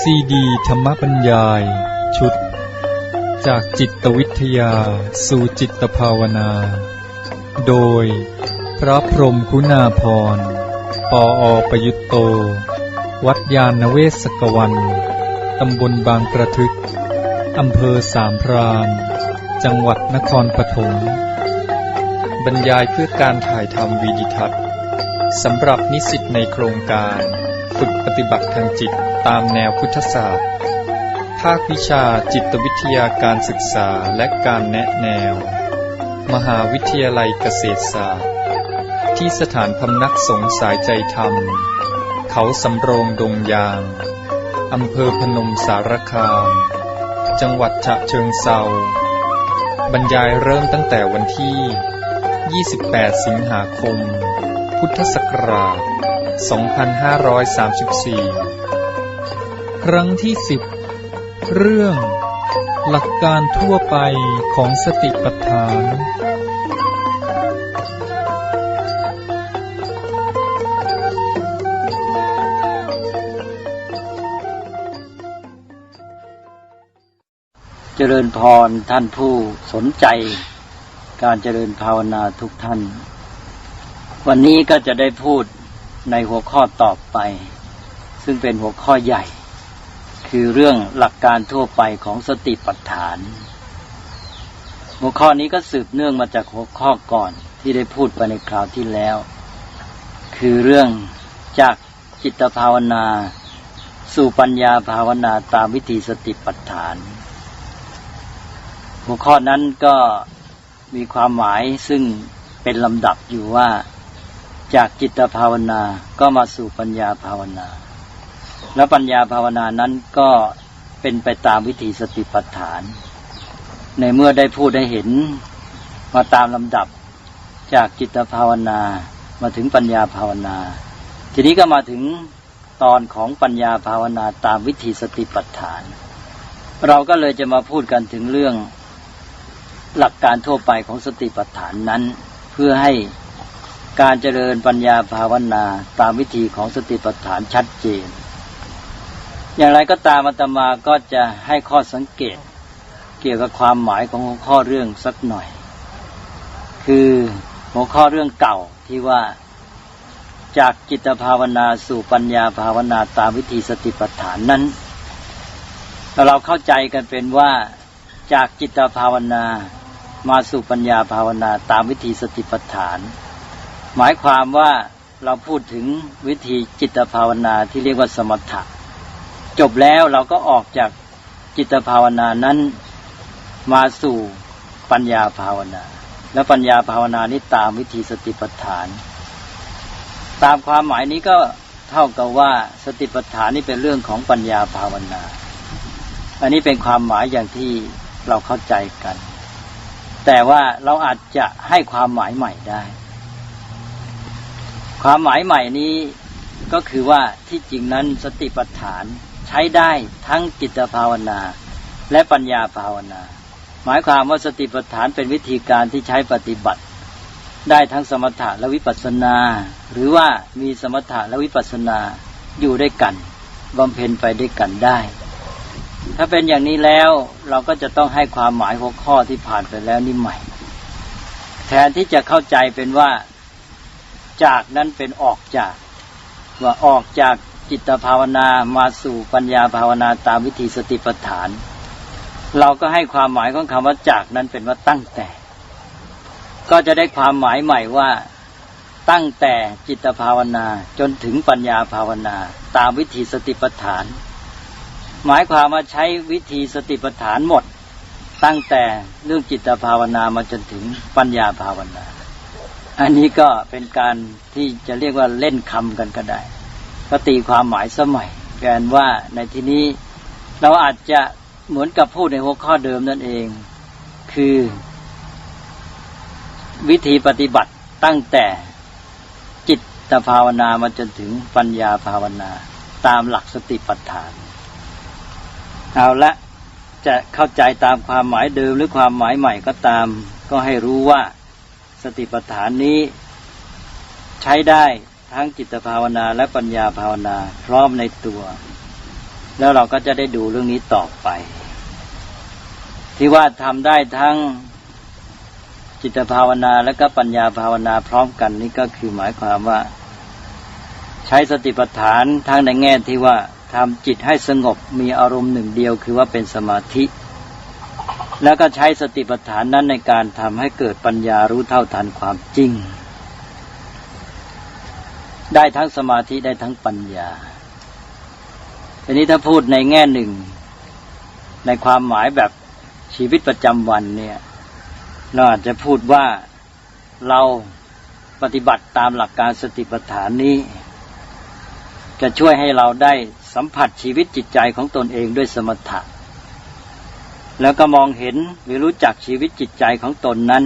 ซีดีธรรมบรรยาย ชุด จากจิตวิทยา สู่จิตภาวนา โดย พระพรมคุณาพรปออประยุตโต วัดยาณเวศกวัน ตำบลบางกระทึก อำเภอสามพรานจังหวัดนครปฐมบรรยายเพื่อการถ่ายทำวีดิทัศน์สำหรับนิสิตในโครงการ ฝึกปฏิบัติทางจิตตามแนวพุทธศาสตร์ ภาควิชาจิตวิทยาการศึกษาและการแนะแนว มหาวิทยาลัยเกษตรศาสตร์ ที่สถานพำนักสงสายใจธรรม เขาสำโรงดงยางอำเภอพนมสารคาม จังหวัดฉะเชิงเซาบรรยายเริ่มตั้งแต่วันที่ 28 สิงหาคม พุทธศักราช 2534 ครั้งที่ 10 เรื่อง หลักการทั่วไปของสติปัฏฐาน เจริญพรท่านผู้สนใจ การเจริญภาวนาทุกท่าน วันนี้ก็จะได้พูดในหัวข้อต่อไป ซึ่งเป็นหัวข้อใหญ่ คือเรื่องหลักการทั่วไปของสติปัฏฐาน หัวข้อนี้ก็สืบเนื่องมาจากหัวข้อก่อนที่ได้พูดไปในคราวที่แล้ว คือเรื่องจากจิตภาวนา สู่ปัญญาภาวนาตามวิธีสติปัฏฐาน หัวข้อนั้นก็มีความหมายซึ่งเป็นลำดับอยู่ว่าจากจิตภาวนาก็มาสู่ปัญญาภาวนา แล้วปัญญาภาวนานั้นก็เป็นไปตามวิธีสติปัฏฐาน ในเมื่อได้พูดได้เห็นมาตามลำดับจากจิตภาวนามาถึงปัญญาภาวนา ทีนี้ก็มาถึงตอนของปัญญาภาวนาตามวิธีสติปัฏฐาน เราก็เลยจะมาพูดกันถึงเรื่อง หลักการทั่วไปของสติปัฏฐานนั้น เพื่อให้การเจริญปัญญาภาวนาตามวิธีของสติปัฏฐานชัดเจน อย่างไรก็ตามอาตมาก็จะให้ข้อสังเกต เกี่ยวกับความหมายของหัวข้อเรื่องสักหน่อย คือหัวข้อเรื่องเก่าที่ว่าจากจิตภาวนาสู่ปัญญาภาวนาตามวิธีสติปัฏฐานนั้น เราเข้าใจกันเป็นว่าจากจิตภาวนา มาสู่ปัญญาภาวนาตามวิธีสติปัฏฐาน หมายความว่าเราพูดถึงวิธีจิตภาวนาที่เรียกว่าสมถะ จบแล้วเราก็ออกจากจิตภาวนานั้นมาสู่ปัญญาภาวนา และปัญญาภาวนานี้ตามวิธีสติปัฏฐาน ตามความหมายนี้ก็เท่ากับว่าสติปัฏฐานนี่เป็นเรื่องของปัญญาภาวนา อันนี้เป็นความหมายอย่างที่เราเข้าใจกัน แต่ว่าเราอาจจะให้ความหมายใหม่ได้ ความหมายใหม่นี้ก็คือว่าที่จริงนั้นสติปัฏฐานใช้ได้ทั้งจิตภาวนา และปัญญาภาวนา หมายความว่าสติปัฏฐานเป็นวิธีการที่ใช้ปฏิบัติ ได้ทั้งสมถะและวิปัสสนา หรือว่ามีสมถะและวิปัสสนาอยู่ด้วยกันบำเพ็ญไปด้วยกันได้ ถ้าเป็นอย่างนี้แล้วเราก็จะต้องให้ความหมายหัวข้อที่ผ่านไปแล้วนี่ใหม่ แทนที่จะเข้าใจเป็นว่าจากนั้นเป็นออกจาก ว่าออกจากจิตภาวนามาสู่ปัญญาภาวนาตามวิธีสติปัฏฐาน เราก็ให้ความหมายของคำว่าจากนั้นเป็นว่าตั้งแต่ ก็จะได้ความหมายใหม่ว่าตั้งแต่จิตภาวนาจนถึงปัญญาภาวนา ตามวิธีสติปัฏฐาน หมายความว่าใช้วิธีสติปัฏฐานหมด ตั้งแต่เรื่องจิตภาวนามาจนถึงปัญญาภาวนา อันนี้ก็เป็นการที่จะเรียกว่าเล่นคำกันก็ได้ก็ตีความหมายสมัยแกนว่าในที่นี้เราอาจจะเหมือนกับพูดในหัวข้อเดิมนั่นเอง คือ วิธีปฏิบัติตั้งแต่จิตภาวนามาจนถึงปัญญาภาวนา ตามหลักสติปัฏฐาน เอาละจะเข้าใจตามความหมายเดิมหรือความหมายใหม่ก็ตาม ก็ให้รู้ว่าสติปัฏฐานนี้ ใช้ได้ทั้งจิตภาวนาและปัญญาภาวนาพร้อมในตัว แล้วเราก็จะได้ดูเรื่องนี้ต่อไป ที่ว่าทำได้ทั้งจิตภาวนาและก็ปัญญาภาวนาพร้อมกันนี่ก็คือหมายความว่า ใช้สติปัฏฐานทั้งในแง่ที่ว่า ทำจิตให้สงบมีอารมณ์หนึ่งเดียวคือว่าเป็นสมาธิ แล้วก็ใช้สติปัฏฐานนั้นในการทำให้เกิดปัญญารู้เท่าทันความจริง ได้ทั้งสมาธิได้ทั้งปัญญาทีนี้ถ้าพูดในแง่หนึ่ง ในความหมายแบบชีวิตประจำวันเนี่ยเราอาจจะพูดว่าเราปฏิบัติตามหลักการสติปัฏฐานนี้ จะช่วยให้เราได้สัมผัสชีวิตจิตใจของตนเองด้วยสมถะ แล้วก็มองเห็นหรือรู้จักชีวิตจิตใจของตนนั้น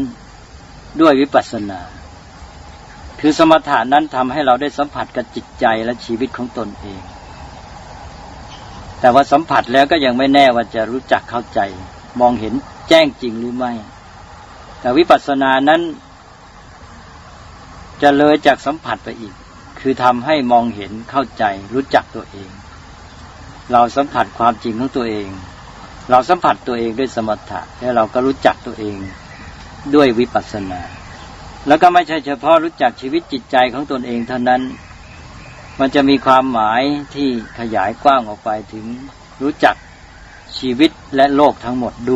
ด้วยวิปัสสนา คือสมถะนั้นทำให้เราได้สัมผัสกับจิตใจและชีวิตของตนเอง แต่ว่าสัมผัสแล้วก็ยังไม่แน่ว่าจะรู้จักเข้าใจ มองเห็นแจ้งจริงหรือไม่ แต่วิปัสสนานั้น จะเลยจากสัมผัสไปอีก คือทำให้มองเห็นเข้าใจรู้จักตัวเอง เราสัมผัสความจริงของตัวเอง เราสัมผัสตัวเองด้วยสมถะแล้วเราก็รู้จักตัวเองด้วยวิปัสสนา แล้วก็ไม่ใช่เฉพาะรู้จักชีวิตจิตใจของตนเองเท่านั้น มันจะมีความหมายที่ขยายกว้างออกไปถึงรู้จักชีวิตและโลกทั้งหมดด้วย